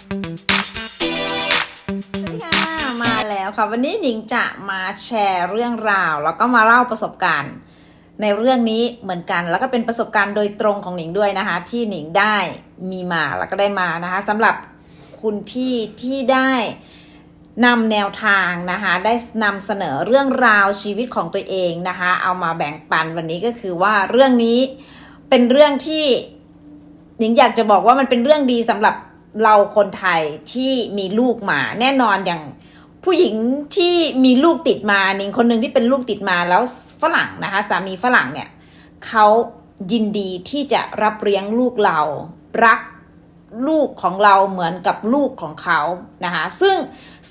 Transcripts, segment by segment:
สวัสดีค่ะมาแล้วค่ะ วันนี้หนิงจะมาแชร์เรื่องราว แล้วก็มาเล่าประสบการณ์ ในเรื่องนี้เหมือนกัน แล้วก็เป็นประสบการณ์โดยตรงของหนิงด้วยนะคะ ที่หนิงได้มีมาแล้วก็ได้มานะคะสำหรับคุณพี่ที่ได้นำแนวทางนะคะได้นำเสนอเรื่องราวชีวิตของตัวเองนะคะเอามาแบ่งปันวันนี้ก็คือว่าเรื่องนี้เป็นเรื่องที่หนิงอยากจะบอกว่ามันเป็นเรื่องดีสำหรับ เราคนไทยที่มีลูกมาแน่นอนอย่างผู้หญิงที่มีลูกติดมาหนิงคนหนึ่งที่เป็นลูกติดมาแล้วฝรั่งนะคะสามีฝรั่งเนี่ยเขายินดีที่จะรับเลี้ยงลูกเรา รักลูกของเราเหมือนกับลูกของเขานะคะซึ่ง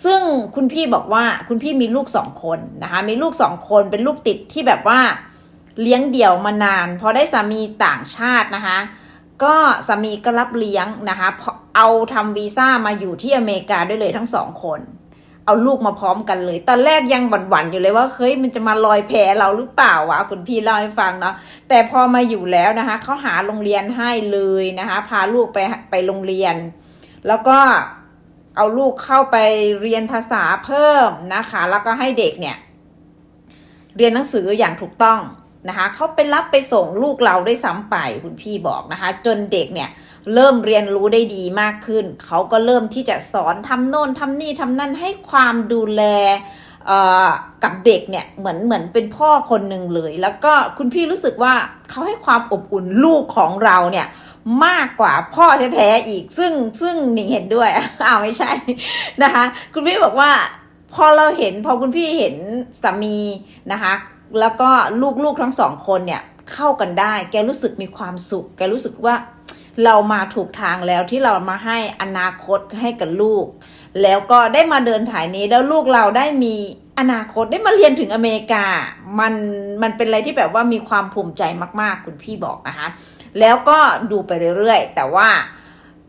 ซึ่งคุณพี่บอกว่าคุณพี่มีลูกสองคนนะคะมีลูกสองคนเป็นลูกติดที่แบบว่าเลี้ยงเดี่ยวมานาน พอได้สามีต่างชาตินะคะ ก็สามีก็รับเลี้ยงนะคะเพราะเอาทำวีซ่ามาอยู่ที่อเมริกาด้วยเลยทั้งสองคน เอาลูกมาพร้อมกันเลย ตอนแรกยังหวั่นๆอยู่เลยว่า เฮ้ยมันจะมาลอยแพเราหรือเปล่าวะคุณพี่เล่าให้ฟังเนาะ แต่พอมาอยู่แล้วนะคะเขาหาโรงเรียนให้เลยนะคะ พาลูกไปไปโรงเรียน แล้วก็เอาลูกเข้าไปเรียนภาษาเพิ่มนะคะ แล้วก็ให้เด็กเนี่ย เรียนหนังสืออย่างถูกต้อง นะคะเขาไปรับไปส่งลูกเราได้ซ้ำไปคุณพี่บอกนะคะ จนเด็กเนี่ยเริ่มเรียนรู้ได้ดีมากขึ้น เขาก็เริ่มที่จะสอนทำโน่นทำนี่ทำนั่นให้ความดูแลกับเด็กเนี่ยเหมือนเหมือนเป็นพ่อคนหนึ่งเลย แล้วก็คุณพี่รู้สึกว่าเขาให้ความอบอุ่นลูกของเราเนี่ยมากกว่าพ่อแท้ๆอีก ซึ่งซึ่งหนิงเห็นด้วยอ้าวไม่ใช่นะคะ คุณพี่บอกว่าพอเราเห็นพอคุณพี่เห็นสามีนะคะ แล้วก็ลูกๆทั้งสองคนเนี่ยเข้ากันได้ แกรู้สึกมีความสุข แกรู้สึกว่าเรามาถูกทางแล้วที่เรามาให้อนาคตให้กับลูก แล้วก็ได้มาเดินถ่ายนี้แล้วลูกเราได้มีอนาคตได้มาเรียนถึงอเมริกา มันมันเป็นอะไรที่แบบว่ามีความภูมิใจมาก ๆ คุณพี่บอกนะคะ แล้วก็ดูไปเรื่อย ๆ แต่ว่า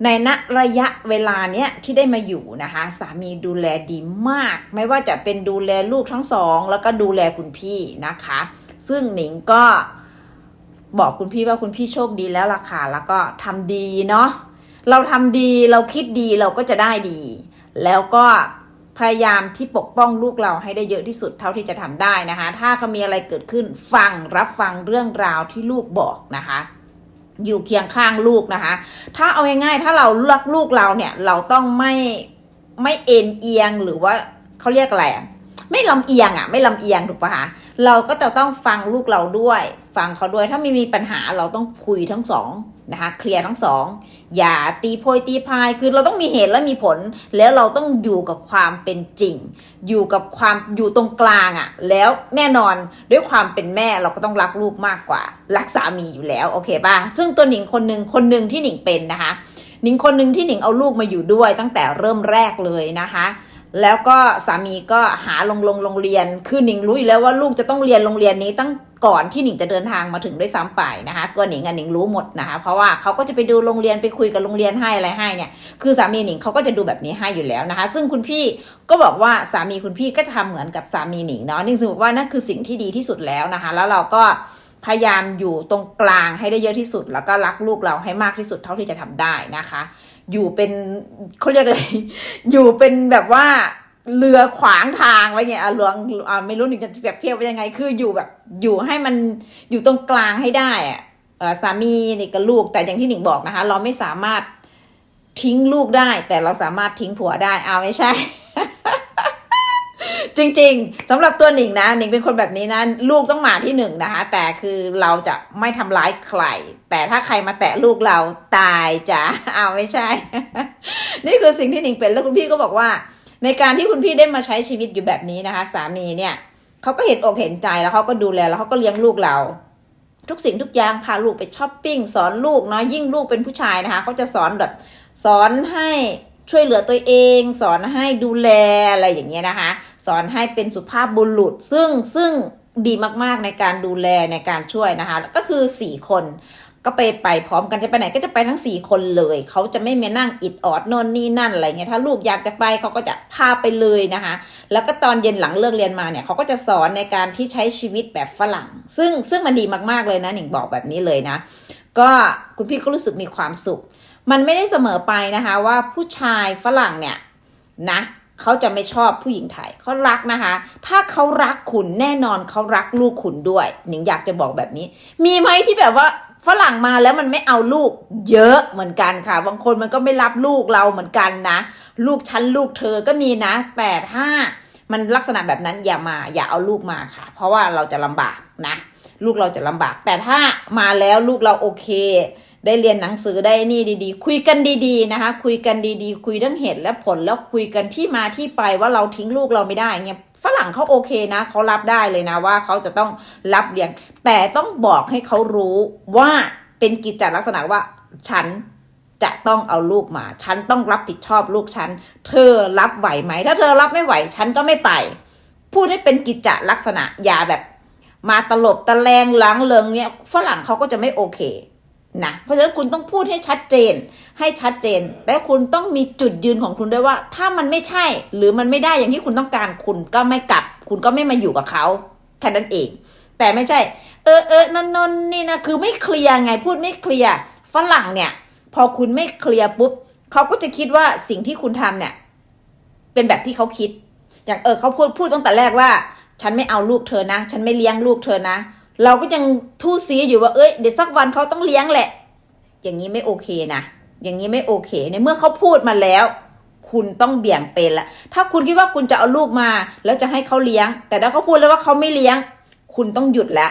ในณระยะเวลาเนี้ยที่ได้มาอยู่นะคะ สามีดูแลดีมาก ไม่ว่าจะเป็นดูแลลูกทั้งสอง แล้วก็ดูแลคุณพี่นะคะ ซึ่งหนิงก็บอกคุณพี่ว่าคุณพี่โชคดีแล้วล่ะค่ะแล้วก็ทำดีเนาะเราทำดีเราคิดดีเราก็จะได้ดี แล้วก็พยายามที่ปกป้องลูกเราให้ได้เยอะที่สุดเท่าที่จะทำได้นะคะ ถ้าเขามีอะไรเกิดขึ้นฟังรับฟังเรื่องราวที่ลูกบอกนะคะ อยู่เคียงข้างลูกนะคะ ถ้าเอาง่ายๆ ถ้าเราเลือกลูกเราเนี่ย เราต้องไม่ไม่เอ็นเอียงหรือว่าเขาเรียกอะไรอะไม่ลำเอียงอะไม่ลำเอียงถูกปะคะเราก็จะต้องฟังลูกเราด้วย ฟังเขาด้วย ถ้าไม่มีปัญหาเราต้องคุยทั้งสอง นะคะเคลียร์ทั้งสองอย่าตีโพยตีพายคือเราต้องมีเหตุและมีผล แล้วเราต้องอยู่กับความเป็นจริง อยู่กับความอยู่ตรงกลางอะแล้วแน่นอนด้วยความเป็นแม่เราก็ต้องรักลูกมากกว่า รักสามีอยู่แล้วโอเคป่ะซึ่งตัวหนิงคนหนึ่งคนหนึ่งที่หนิงเป็นนะคะหนิงคนหนึ่งที่หนิงเอาลูกมาอยู่ด้วยตั้งแต่เริ่มแรกเลยนะคะ แล้วก็สามีก็หาลงลงโรงเรียน คือหนิงรู้อยู่แล้วว่าลูกจะต้องเรียนโรงเรียนนี้ตั้งก่อนที่หนิงจะเดินทางมาถึงด้วยซ้ำไปนะคะตัวหนิงอะหนิงรู้หมดนะคะ เพราะว่าเขาก็จะไปดูโรงเรียนไปคุยกับโรงเรียนให้อะไรให้เนี่ย คือสามีหนิงเขาก็จะดูแบบนี้ให้อยู่แล้วนะคะ ซึ่งคุณพี่ก็บอกว่าสามีคุณพี่ก็ทำเหมือนกับสามีหนิงเนาะนี่คือบอกว่านั่นคือสิ่งที่ดีที่สุดแล้วนะคะ แล้วเราก็พยายามอยู่ตรงกลางให้ได้เยอะที่สุด แล้วก็รักลูกเราให้มากที่สุดเท่าที่จะทำได้นะคะ อยู่เป็นเขาเรียกอะไร อยู่เป็นแบบว่าเรือขวางทางไว้เนี่ยอะหลวงอะไม่รู้หนิงจะแบบเทียบว่ายังไง คืออยู่แบบอยู่ให้มันอยู่ตรงกลางให้ได้อะสามีนี่กับลูกแต่อย่างที่หนิงบอกนะคะ เราไม่สามารถทิ้งลูกได้ แต่เราสามารถทิ้งผัวได้เอาไม่ใช่ จริง ๆสำหรับตัวหนิงนะหนิงเป็นคนแบบนี้นะลูกต้องมาที่หนึ่งนะคะแต่คือเราจะไม่ทำร้ายใคร แต่ถ้าใครมาแตะลูกเราตายจ้ะเอาไม่ใช่ นี่คือสิ่งที่หนิงเป็นแล้วคุณพี่ก็บอกว่า ในการที่คุณพี่ได้มาใช้ชีวิตอยู่แบบนี้นะคะ สามีเนี่ยเขาก็เห็นอกเห็นใจแล้วเขาก็ดูแลแล้วเขาก็เลี้ยงลูกเราทุกสิ่งทุกอย่างพาลูกไปช้อปปิ้งสอนลูกเนาะยิ่งลูกเป็นผู้ชายนะคะเขาจะสอนแบบสอนให้ ช่วยเหลือตัวเอง สอนให้ดูแลอะไรอย่างเงี้ยนะคะ สอนให้เป็นสุภาพบุรุษ ซึ่งซึ่งดีมากๆในการดูแลในการช่วยนะคะ ก็คือสี่คนก็ไปไปพร้อมกันจะไปไหนก็จะไปทั้งสี่คนเลย เขาจะไม่มานั่งอิดออดน่นนี่นั่นอะไรเงี้ยถ้าลูกอยากจะไปเขาก็จะพาไปเลยนะคะ แล้วก็ตอนเย็นหลังเลิกเรียนมาเนี่ยเขาก็จะสอนในการที่ใช้ชีวิตแบบฝรั่ง ซึ่งซึ่งมันดีมากๆเลยนะหนิงบอกแบบนี้เลยนะ ก็คุณพี่ก็รู้สึกมีความสุข มันไม่ได้เสมอไปนะคะว่าผู้ชายฝรั่งเนี่ยนะเขาจะไม่ชอบผู้หญิงไทยเขารักนะคะ ถ้าเขารักคุณแน่นอนเขารักลูกคุณด้วย หนิงอยากจะบอกแบบนี้ มีไหมที่แบบว่าฝรั่งมาแล้วมันไม่เอาลูกเยอะเหมือนกันค่ะ บางคนมันก็ไม่รับลูกเราเหมือนกันนะ ลูกฉันลูกเธอก็มีนะแต่ถ้ามันลักษณะแบบนั้นอย่ามาอย่าเอาลูกมาค่ะ เพราะว่าเราจะลำบากนะ ลูกเราจะลำบาก แต่ถ้ามาแล้วลูกเราโอเค ได้เรียนหนังสือได้นี่ดีๆ คุยกันดีๆนะคะ คุยกันดีๆ คุยเรื่องเหตุและผลแล้วคุยกันที่มาที่ไปว่าเราทิ้งลูกเราไม่ได้เงี้ยฝรั่งเขาโอเคนะเขารับได้เลยนะว่าเขาจะต้องรับเลี้ยง แต่ต้องบอกให้เขารู้ว่าเป็นกิจจลักษณะว่าฉันจะต้องเอาลูกมา ฉันต้องรับผิดชอบลูกฉัน เธอรับไหวไหม ถ้าเธอรับไม่ไหว ฉันก็ไม่ไป พูดให้เป็นกิจจลักษณะอย่าแบบ มาตลบตะแลงหล้างเลิงเนี่ยฝรั่งเขาก็จะไม่โอเค นะเพราะฉะนั้นคุณต้องพูดให้ชัดเจน ให้ชัดเจนและคุณต้องมีจุดยืนของคุณด้วยว่า ถ้ามันไม่ใช่ หรือมันไม่ได้อย่างที่คุณต้องการคุณก็ไม่กลับ คุณก็ไม่มาอยู่กับเขาแค่นั้นเอง แต่ไม่ใช่ เออเออนนนนนี่นะคือไม่เคลียร์ไงพูดไม่เคลียร์ฝรั่งเนี่ย พอคุณไม่เคลียร์ปุ๊บเขาก็จะคิดว่าสิ่งที่คุณทำเนี่ย เป็นแบบที่เขาคิด อย่างเออเขาพูดพูดตั้งแต่แรกว่า ฉันไม่เอาลูกเธอนะ ฉันไม่เลี้ยงลูกเธอนะ เราก็ยังทู่ซีอยู่ว่าเอ้ยเดี๋ยวสักวันเขาต้องเลี้ยงแหละ อย่างนี้ไม่โอเคนะอย่างนี้ไม่โอเคในเมื่อเขาพูดมาแล้ว คุณต้องเบี่ยงเป็นละถ้าคุณคิดว่าคุณจะเอาลูกมา แล้วจะให้เขาเลี้ยง แต่ถ้าเขาพูดแล้วว่าเขาไม่เลี้ยง คุณต้องหยุดละ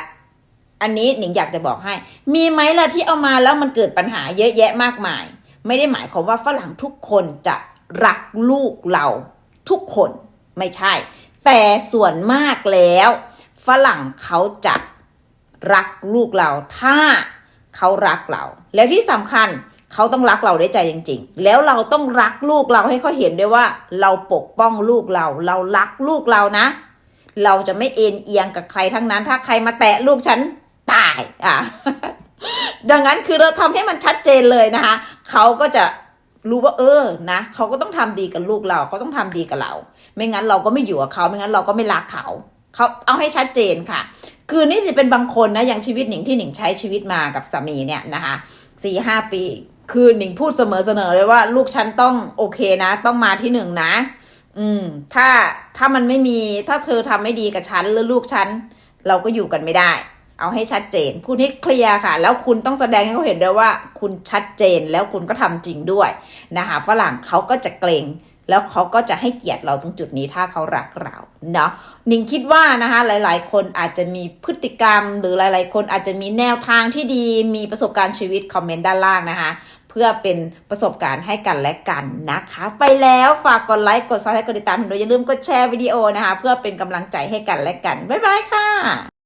อันนี้หนิงอยากจะบอกให้ มีไหมล่ะที่เอามาแล้วมันเกิดปัญหาเยอะแยะมากมาย ไม่ได้หมายความว่าฝรั่งทุกคนจะรักลูกเรา ทุกคนไม่ใช่ แต่ส่วนมากแล้ว ฝรั่งเขาจะ รักลูกเราถ้าเขารักเรา แล้วที่สำคัญเขาต้องรักเราได้ใจจริง ๆ แล้วเราต้องรักลูกเราให้เขาเห็นด้วยว่า เราปกป้องลูกเรา เรารักลูกเรานะ เราจะไม่เอ็นเอียงกับใครทั้งนั้น ถ้าใครมาแตะลูกฉันตายอะดังนั้นคือเราทำให้มันชัดเจนเลยนะคะเขาก็จะรู้ว่าเออนะเขาก็ต้องทำดีกับลูกเราเขาต้องทำดีกับเรา ไม่งั้นเราก็ไม่อยู่กับเขาไม่งั้นเราก็ไม่รักเขาเขาเอาให้ชัดเจนค่ะ คือนี่เป็นบางคนนะอย่างชีวิตหนิงที่หนิงใช้ชีวิตมากับสามีเนี่ยนะคะสี่ห้าปีคือหนิงพูดเสมอเสนอเลยว่า ลูกฉันต้องโอเคนะ ต้องมาที่หนึ่งนะ อืม ถ้าถ้ามันไม่มีถ้าเธอทำไม่ดีกับฉันหรือลูกฉันเราก็อยู่กันไม่ได้ เอาให้ชัดเจน พูดให้เคลียร์ค่ะ แล้วคุณต้องแสดงให้เขาเห็นด้วยว่า คุณชัดเจนแล้วคุณก็ทำจริงด้วยนะคะฝรั่งเขาก็จะเกรง แล้วเขาก็จะให้เกียรติเราตรงจุดนี้ถ้าเขารักเราเนาะหนิงคิดว่านะคะหลาย ๆ คนอาจจะมีพฤติกรรม หรือหลาย ๆ คนอาจจะมีแนวทางที่ดีมีประสบการณ์ชีวิตคอมเมนต์ด้านล่างนะคะเพื่อเป็นประสบการณ์ให้กันและกันนะคะ ไปแล้วฝากกดไลค์กดซับสไครต์กดติดตามโดยอย่าลืมกดแชร์วิดีโอนะคะ เพื่อเป็นกำลังใจให้กันและกัน บ๊ายบายค่ะ